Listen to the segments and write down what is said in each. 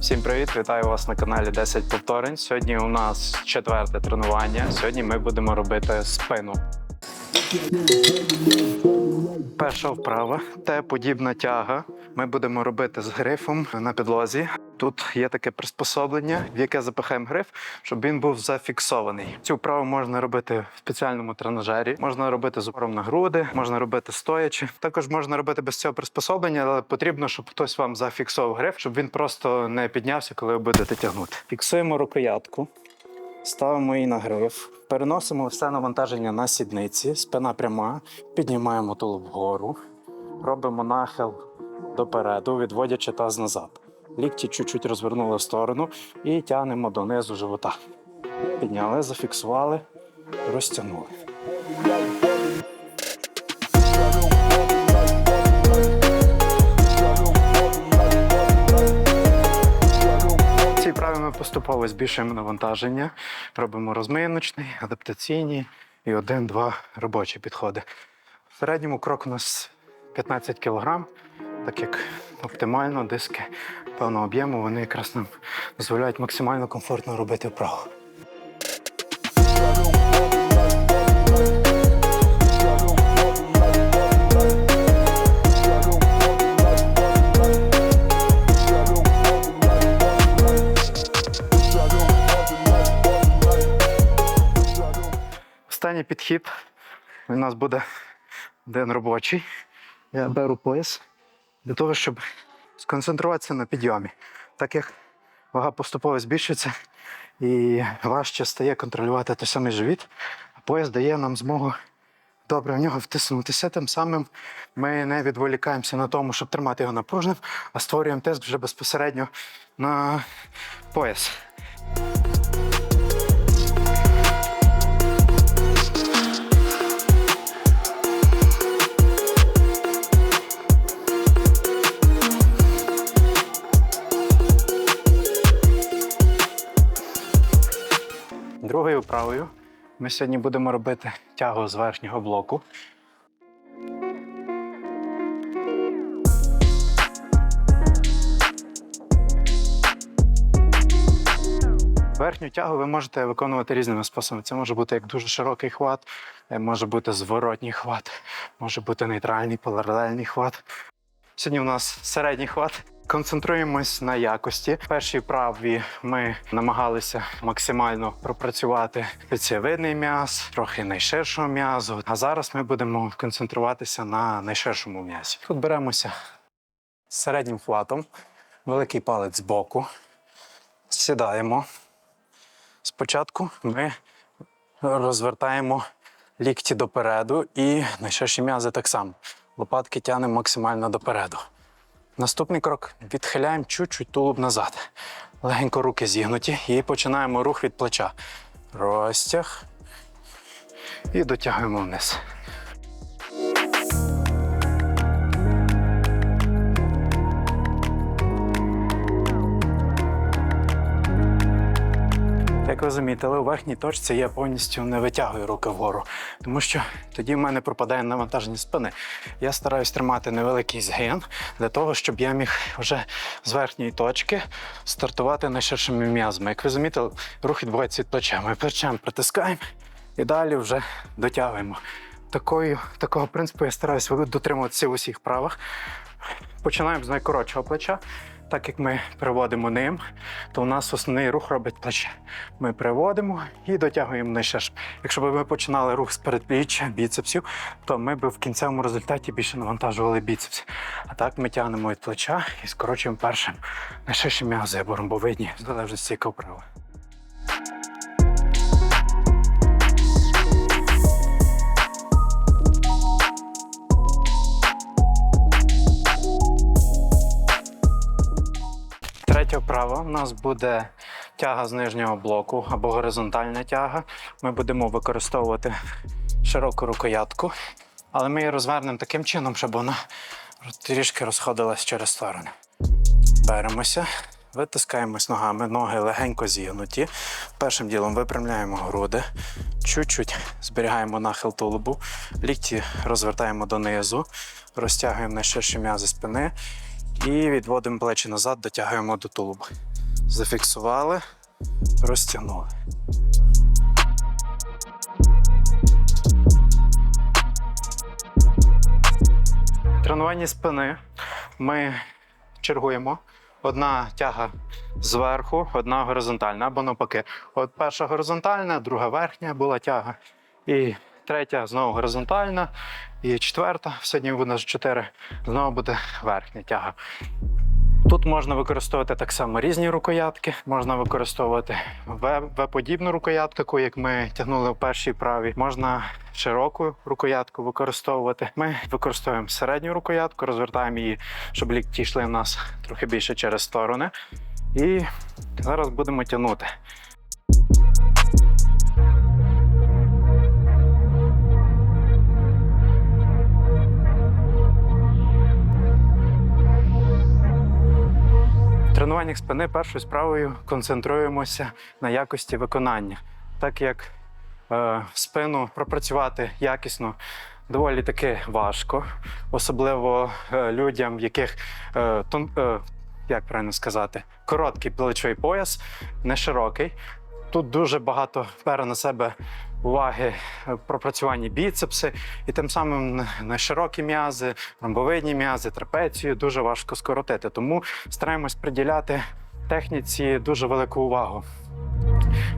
Всім привіт! Вітаю вас на каналі 10 повторень. Сьогодні у нас четверте тренування. Сьогодні ми будемо робити спину. Перша вправа Т подібна тяга. Ми будемо робити з грифом на підлозі. Тут є таке приспособлення, в яке запихаємо гриф, щоб він був зафіксований. Цю вправу можна робити в спеціальному тренажері, можна робити з упором на груди, можна робити стоячи. Також можна робити без цього приспособлення, але потрібно, щоб хтось вам зафіксував гриф, щоб він просто не піднявся, коли ви будете тягнути. Фіксуємо рукоятку. Ставимо її на гриф, переносимо все навантаження на сідниці, спина пряма, піднімаємо тулуб вгору, робимо нахил допереду, відводячи таз назад. Лікті чуть-чуть розвернули в сторону і тягнемо донизу живота. Підняли, зафіксували, розтягнули. В цій ми поступово збільшуємо навантаження, робимо розминочний, адаптаційні і один-два робочі підходи. В середньому крок у нас 15 кг, так як оптимально диски певного об'єму вони якраз нам дозволяють максимально комфортно робити вправу. Останній підхід у нас буде день робочий. Я беру пояс для того, щоб сконцентруватися на підйомі. Так як вага поступово збільшується і важче стає контролювати той самий живіт, а пояс дає нам змогу добре в нього втиснутися. Тим самим ми не відволікаємося на тому, щоб тримати його напружним, а створюємо тиск вже безпосередньо на пояс. Другою вправою ми сьогодні будемо робити тягу з верхнього блоку. Верхню тягу ви можете виконувати різними способами. Це може бути як дуже широкий хват, е, може бути зворотній хват, може бути нейтральний паралельний хват. Сьогодні у нас середній хват. Концентруємось на якості. В першій вправі ми намагалися максимально пропрацювати лицевидний м'яз, трохи найширшого м'язу. А зараз ми будемо концентруватися на найширшому м'язі. Тут беремося з середнім хватом, великий палець збоку, сідаємо. Спочатку ми розвертаємо лікті допереду і найширші м'язи так само. Лопатки тягнемо максимально допереду. Наступний крок відхиляємо чуть-чуть тулуб назад. Легенько руки зігнуті і починаємо рух від плеча. Розтяг. І дотягуємо вниз. Ви замітили, у верхній точці я повністю не витягую руки вгору, тому що тоді в мене пропадає навантаження спини. Я стараюсь тримати невеликий згин для того, щоб я міг вже з верхньої точки стартувати найширшими м'язами. Як ви замітили, рух відбувається від плеча. Ми плечем притискаємо і далі вже дотягуємо. Такою, такого принципу я стараюся дотримуватися в усіх правах. Починаємо з найкоротшого плеча. Так як ми приводимо ним, то у нас основний рух робить плече. Ми приводимо і дотягуємо нижче. Якщо б ми починали рух з передпліччя, біцепсів, то ми б в кінцевому результаті більше навантажували біцепс. А так ми тягнемо від плеча і скорочуємо першим найширші м'язи або ромбовидні, в залежності яка вправа. У нас буде тяга з нижнього блоку або горизонтальна тяга. Ми будемо використовувати широку рукоятку, але ми її розвернемо таким чином, щоб вона трішки розходилась через сторони. Беремося, витискаємось ногами, ноги легенько зігнуті. Першим ділом випрямляємо груди, чуть-чуть зберігаємо нахил тулубу, лікті розвертаємо донизу, розтягуємо найширші м'язи спини і відводимо плечі назад, дотягуємо до тулуба. Зафіксували, розтягнули. Тренування спини ми чергуємо. Одна тяга зверху, одна горизонтальна або навпаки. От перша горизонтальна, друга верхня була тяга. І третя знову горизонтальна. І четверта, сьогодні буде чотири, знову буде верхня тяга. Тут можна використовувати так само різні рукоятки. Можна використовувати В-подібну рукоятку, як ми тягнули в першій праві. Можна широку рукоятку використовувати. Ми використовуємо середню рукоятку, розвертаємо її, щоб лікті йшли в нас трохи більше через сторони. І зараз будемо тягнути. В тренуваннях спини першою справою концентруємося на якості виконання, так як е, спину пропрацювати якісно доволі таки важко, особливо е, людям, в яких е, тон, е, як правильно сказати, короткий плечовий пояс, не широкий. Тут дуже багато бере на себе уваги е, пропрацювання біцепси, і тим самим на широкі м'язи, ромбовидні м'язи, трапецію дуже важко скоротити. Тому стараємось приділяти техніці дуже велику увагу.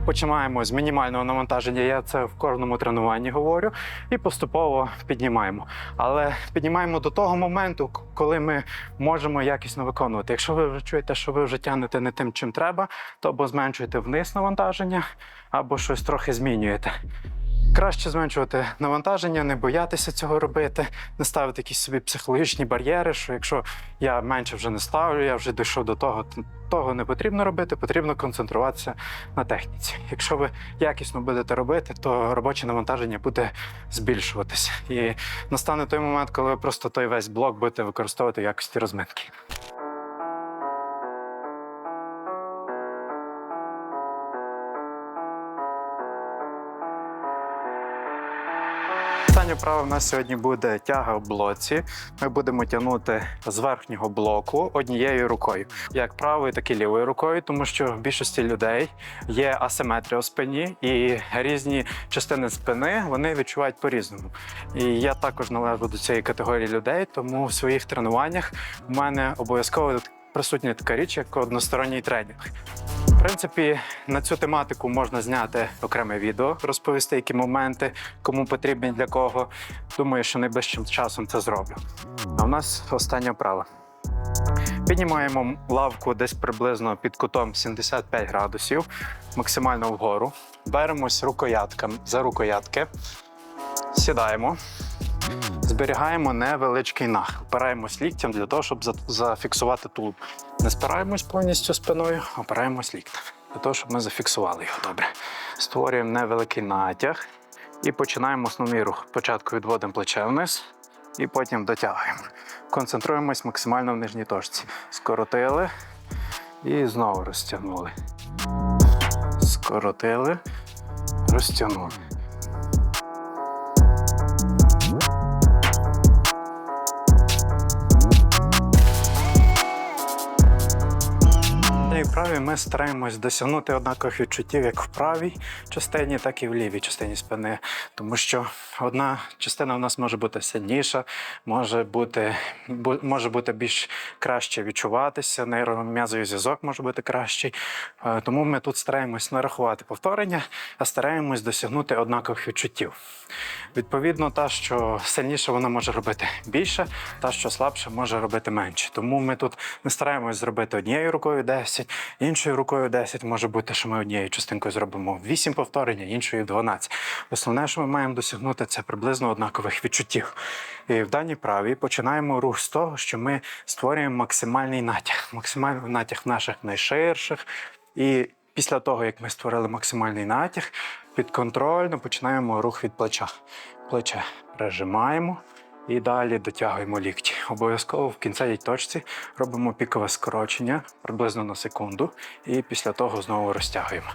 Починаємо з мінімального навантаження. Я це в кожному тренуванні говорю, і поступово піднімаємо. Але піднімаємо до того моменту, коли ми можемо якісно виконувати. Якщо ви вже чуєте, що ви вже тягнете не тим, чим треба, то або зменшуєте вниз навантаження, або щось трохи змінюєте. Краще зменшувати навантаження, не боятися цього робити, не ставити якісь собі психологічні бар'єри, що якщо я менше вже не ставлю, я вже дійшов до того, то того не потрібно робити, потрібно концентруватися на техніці. Якщо ви якісно будете робити, то робоче навантаження буде збільшуватися. І настане той момент, коли ви просто той весь блок будете використовувати в якості розминки. Останнє право в нас сьогодні буде тяга в блоці. Ми будемо тягнути з верхнього блоку однією рукою, як правою, так і лівою рукою, тому що в більшості людей є асиметрія у спині, і різні частини спини вони відчувають по-різному. І я також належу до цієї категорії людей, тому в своїх тренуваннях у мене обов'язково присутня така річ, як односторонній тренінг. Принципі, на цю тематику можна зняти окреме відео, розповісти, які моменти, кому потрібні для кого. Думаю, що найближчим часом це зроблю. А в нас останнє вправа. Піднімаємо лавку десь приблизно під кутом 75 градусів, максимально вгору. Беремось рукоятками за рукоятки, сідаємо, зберігаємо невеличкий нах. Опираємось ліктям для того, щоб зафіксувати тулуб. Не спираємось повністю спиною, опираємось ліктем. Для того, щоб ми зафіксували його добре. Створюємо невеликий натяг і починаємо основний рух. Спочатку відводимо плече вниз і потім дотягуємо. Концентруємось максимально в нижній точці. Скоротили і знову розтягнули. Скоротили, розтягнули. І в правій ми стараємось досягнути однакових відчуттів як в правій частині, так і в лівій частині спини. Тому що одна частина в нас може бути сильніша, може бути, може бути більш краще відчуватися, нейром'язовий зв'язок може бути кращий. Е, Тому ми тут стараємось не рахувати повторення, а стараємось досягнути однакових відчуттів. Відповідно, та, що сильніше вона може робити більше, та, що слабше може робити менше. Тому ми тут не стараємось зробити однією рукою 10, іншою рукою 10. Може бути, що ми однією частинкою зробимо 8 повторень, іншою 12. Основне, що ми маємо досягнути, це приблизно однакових відчуттів. І в даній праві починаємо рух з того, що ми створюємо максимальний натяг, максимальний натяг наших найширших. І після того, як ми створили максимальний натяг, підконтрольно починаємо рух від плеча. Плече прижимаємо і далі дотягуємо лікті. Обов'язково в кінцевій точці робимо пікове скорочення приблизно на секунду, і після того знову розтягуємо.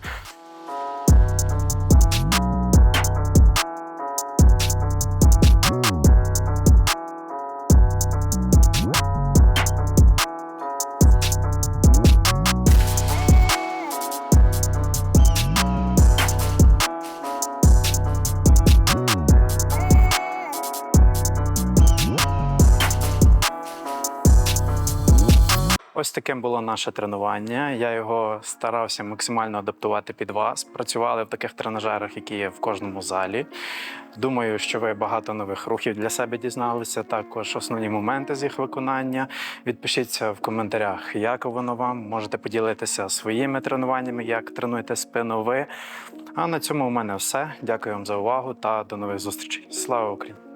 Ось таким було наше тренування. Я його старався максимально адаптувати під вас. Працювали в таких тренажерах, які є в кожному залі. Думаю, що ви багато нових рухів для себе дізналися. Також основні моменти з їх виконання. Відпишіться в коментарях, як воно вам. Можете поділитися своїми тренуваннями, як тренуєте спину ви. А на цьому у мене все. Дякую вам за увагу та до нових зустрічей. Слава Україні!